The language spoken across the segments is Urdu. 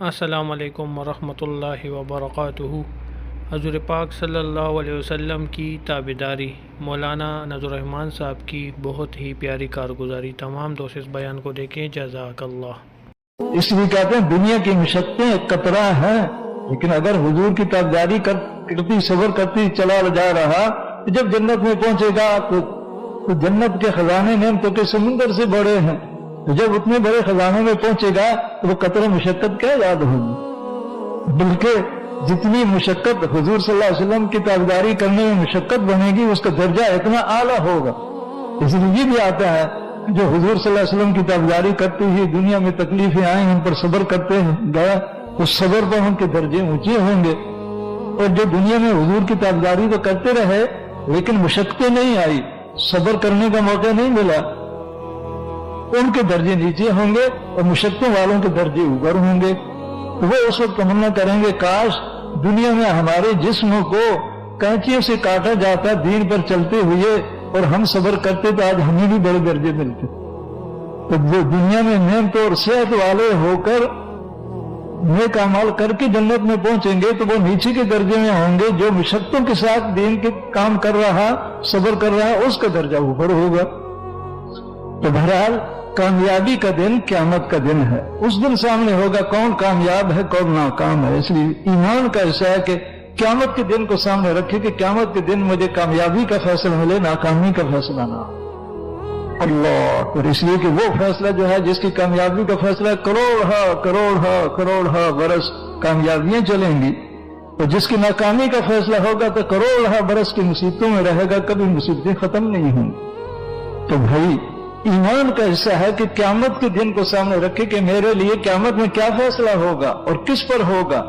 السلام علیکم ورحمۃ اللہ وبرکاتہ۔ حضور پاک صلی اللہ علیہ وسلم کی تابداری مولانا نظر الرحمان صاحب کی بہت ہی پیاری کارگزاری۔ تمام دوست اس بیان کو دیکھیں۔ جزاک اللہ۔ اس لیے کہتے ہیں دنیا کی مشقتیں ایک قطرہ ہیں، لیکن اگر حضور کی تابداری کرتی، صبر کرتی چلا جا رہا، تو جب جنت میں پہنچے گا تو جنت کے خزانے نعمتوں کے سمندر سے بڑے ہیں۔ جب اتنے بڑے خزانے میں پہنچے گا تو وہ قطر مشقت کیا یاد ہوگی؟ بلکہ جتنی مشقت حضور صلی اللہ علیہ وسلم کی تابداری کرنے میں مشقت بنے گی، اس کا درجہ اتنا اعلیٰ ہوگا۔ اس لیے یہ بھی آتا ہے جو حضور صلی اللہ علیہ وسلم کی تابداری کرتے ہوئے دنیا میں تکلیفیں آئیں ان پر صبر کرتے ہیں گیا اس صبر پر ان کے درجے اونچے ہوں گے۔ اور جو دنیا میں حضور کی تابداری تو کرتے رہے، لیکن مشقتیں نہیں آئی، صبر کرنے کا موقع نہیں ملا۔ ان کے درجے نیچے ہوں گے اور مشقتوں والوں کے درجے اوپر ہوں گے۔ وہ اس وقت تمنا کریں گے، کاش دنیا میں ہمارے جسم کو کینچیوں سے کاٹا جاتا دین پر چلتے ہوئے اور ہم صبر کرتے تو آج ہمیں بھی بڑے درجے ملتے۔ تو وہ دنیا میں محنت اور صحت والے ہو کر نیک عمال کر کے جنت میں پہنچیں گے تو وہ نیچے کے درجے میں ہوں گے۔ جو مشقتوں کے ساتھ دین کے کام کر رہا، صبر کر رہا، اس کا درجہ اوپر ہوگا۔ تو بہرحال کامیابی کا دن قیامت کا دن ہے۔ اس دن سامنے ہوگا کون کامیاب ہے، کون ناکام ہے۔ اس لیے ایمان کا ایسا ہے کہ قیامت کے دن کو سامنے رکھے کہ قیامت کے دن مجھے کامیابی کا فیصلہ ملے، ناکامی کا فیصلہ نہ اللہ، اور اس لیے کہ وہ فیصلہ جو ہے، جس کی کامیابی کا فیصلہ کروڑ ہا کروڑ ہا کروڑ ہا برس کامیابیاں چلیں گی۔ اور جس کی ناکامی کا فیصلہ ہوگا تو کروڑ ہا برس کی مصیبتوں میں رہے گا، کبھی مصیبتیں ختم نہیں ہوں تو بھائی ایمان کا حصہ ہے کہ قیامت کے دن کو سامنے رکھے کہ میرے لیے قیامت میں کیا فیصلہ ہوگا اور کس پر ہوگا۔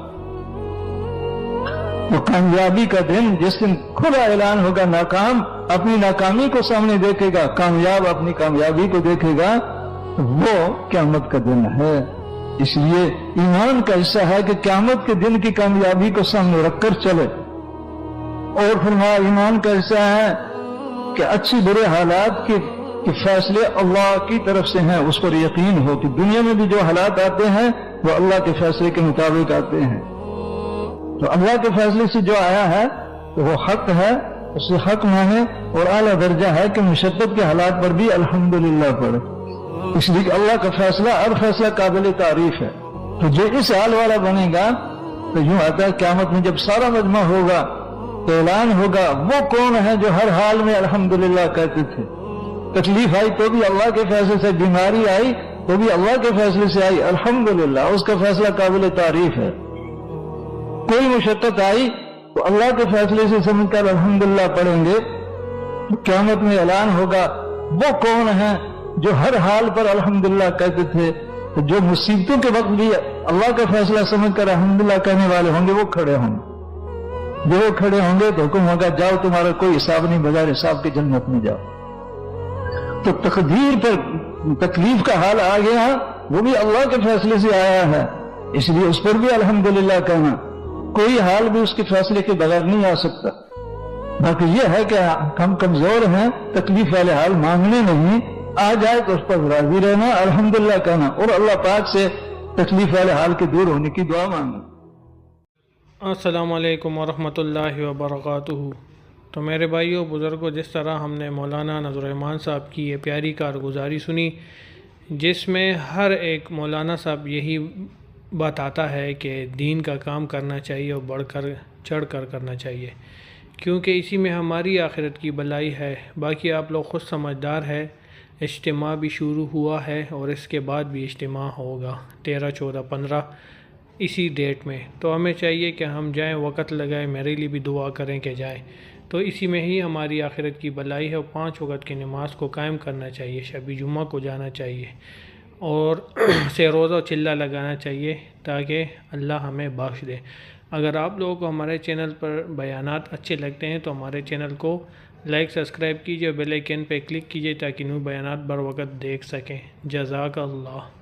وہ کامیابی کا دن جس دن کھلا اعلان ہوگا، ناکام، اپنی ناکامی کو سامنے دیکھے گا، کامیاب اپنی کامیابی کو دیکھے گا، وہ قیامت کا دن ہے۔ اس لیے ایمان کا حصہ ہے کہ قیامت کے دن کی کامیابی کو سامنے رکھ کر چلے۔ اور فرمایا، ایمان کا حصہ ہے کہ اچھی برے حالات کی کہ فیصلے اللہ کی طرف سے ہیں، اس پر یقین ہو کہ دنیا میں بھی جو حالات آتے ہیں، وہ اللہ کے فیصلے کے مطابق آتے ہیں۔ تو اللہ کے فیصلے سے جو آیا ہے، تو وہ حق ہے، اس سے حق مانے اور اعلیٰ درجہ ہے کہ مشدت کے حالات پر بھی الحمدللہ پڑے اس لیے کہ اللہ کا فیصلہ ہر فیصلہ قابل تعریف ہے۔ تو جو اس حال والا بنے گا، تو یوں آتا ہے، قیامت میں جب سارا مجمع ہوگا، تو اعلان ہوگا، وہ کون ہے جو ہر حال میں الحمدللہ کہتے تھے۔ تکلیف آئی تو بھی اللہ کے فیصلے سے، بیماری آئی تو بھی اللہ کے فیصلے سے آئی، الحمدللہ، اس کا فیصلہ قابل تعریف ہے۔ کوئی مشقت آئی تو اللہ کے فیصلے سے سمجھ کر الحمدللہ پڑھیں گے۔ قیامت میں اعلان ہوگا، وہ کون ہے جو ہر حال پر الحمدللہ کہتے تھے جو مصیبتوں کے وقت بھی اللہ کا فیصلہ سمجھ کر الحمدللہ کہنے والے ہوں گے، وہ کھڑے ہوں۔ گے جو وہ کھڑے ہوں گے تو حکم ہوگا، جاؤ تمہارا کوئی حساب نہیں بغیر حساب کی جنت میں جاؤ۔ تو تقدیر پر تکلیف کا حال آ گیا، وہ بھی اللہ کے فیصلے سے آیا ہے۔ اس لیے اس پر بھی الحمدللہ کہنا، کوئی حال بھی اس کے فیصلے کے بغیر نہیں آ سکتا۔ باقی یہ ہے کہ ہم کمزور ہیں، تکلیف والے حال مانگنے نہیں۔ آ جائے تو اس پر راضی رہنا، الحمدللہ کہنا۔ اور اللہ پاک سے تکلیف والے حال کے دور ہونے کی دعا مانگنا۔ السلام علیکم ورحمۃ اللہ وبرکاتہ۔ تو میرے بھائیوں بزرگوں جس طرح ہم نے مولانا نظر الرحمان صاحب کی یہ پیاری کارگزاری سنی، جس میں ہر ایک مولانا صاحب یہی بتاتا ہے کہ دین کا کام کرنا چاہیے اور بڑھ کر، چڑھ کر کرنا چاہیے۔ کیونکہ اسی میں ہماری آخرت کی بلائی ہے، باقی آپ لوگ خود سمجھدار ہے اجتماع بھی شروع ہوا ہے اور اس کے بعد بھی اجتماع ہوگا۔ تیرہ، چودہ، پندرہ، اسی ڈیٹ میں۔ تو ہمیں چاہیے کہ ہم جائیں، وقت لگائیں، میرے لیے بھی دعا کریں کہ جائیں۔ تو اسی میں ہی ہماری آخرت کی بلائی ہے اور پانچ وقت کی نماز کو قائم کرنا چاہیے شبی جمعہ کو جانا چاہیے اور سے روزہ چلہ لگانا چاہیے تاکہ اللہ ہمیں بخش دے۔ اگر آپ لوگوں کو ہمارے چینل پر بیانات اچھے لگتے ہیں تو ہمارے چینل کو لائک، سبسکرائب کیجیے بیل آئیکن پہ کلک کیجیے تاکہ نو بیانات بر وقت دیکھ سکیں۔ جزاک اللہ۔